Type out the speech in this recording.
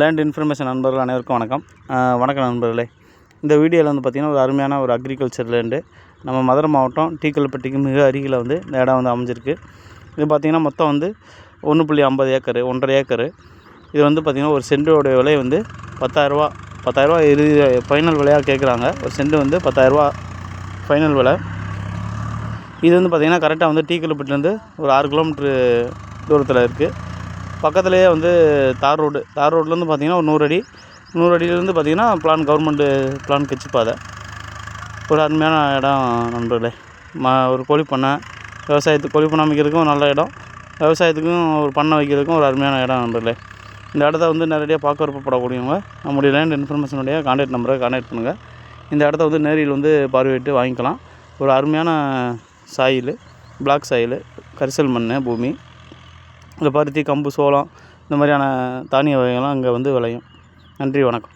Land information நண்பர்கள் அனைவருக்கும் வணக்கம். வணக்கம் நண்பர்களே. இந்த வீடியோவில் வந்து பார்த்திங்கன்னா ஒரு அருமையான ஒரு அக்ரிகல்ச்சர் லேண்டு நம்ம மதுரை மாவட்டம் டீக்கல்பட்டிக்கு மிக அருகில் வந்து இந்த இடம் வந்து அமைஞ்சிருக்கு. இது பார்த்திங்கன்னா மொத்தம் வந்து ஒன்று புள்ளி ஐம்பது ஏக்கரு ஒன்றரை ஏக்கரு. இது வந்து பார்த்திங்கன்னா ஒரு சென்டோடைய விலை வந்து பத்தாயிரரூவா பத்தாயிரரூவா இறுதி ஃபைனல் விலையாக கேட்குறாங்க ஒரு சென்ட் வந்து பத்தாயிரரூவா ஃபைனல் விலை. இது வந்து பார்த்திங்கன்னா கரெக்டாக வந்து டீக்கல்பட்டிலேருந்து ஒரு ஆறு கிலோமீட்ரு தூரத்தில் இருக்குது பக்கத்துலேயே வந்து தார் ரோடு தார் ரோட்லேருந்து பார்த்திங்கன்னா ஒரு நூறு அடி. நூறு அடியிலேருந்து பார்த்திங்கன்னா பிளான் கவர்மெண்ட்டு பிளான் கட்சி பாதை ஒரு அருமையான இடம் நண்பர்களே. ம ஒரு கோழி பண்ணை விவசாயத்துக்கு கோழி பண்ணை அமைக்கிறதுக்கும் நல்ல இடம். விவசாயத்துக்கும் ஒரு பண்ணை வைக்கிறதுக்கும் ஒரு அருமையான இடம் நண்பர்களே. இந்த இடத்த வந்து நேரடியாக பார்க்க விருப்பப்படக்கூடியவங்க நம்முடைய லேண்ட் இன்ஃபர்மேஷனுடைய கான்டாக்ட் நம்பரை கான்டாக்ட் பண்ணுங்கள் இந்த இடத்த வந்து நேரில் வந்து பார்வையிட்டு வாங்கிக்கலாம். ஒரு அருமையான சாயில் பிளாக் சாயில் கரிசல் மண் பூமி. இந்த பருத்தி கம்பு சோளம் இந்த மாதிரியான தானிய வகைகள்லாம் இங்கே வந்து விளையும். நன்றி வணக்கம்.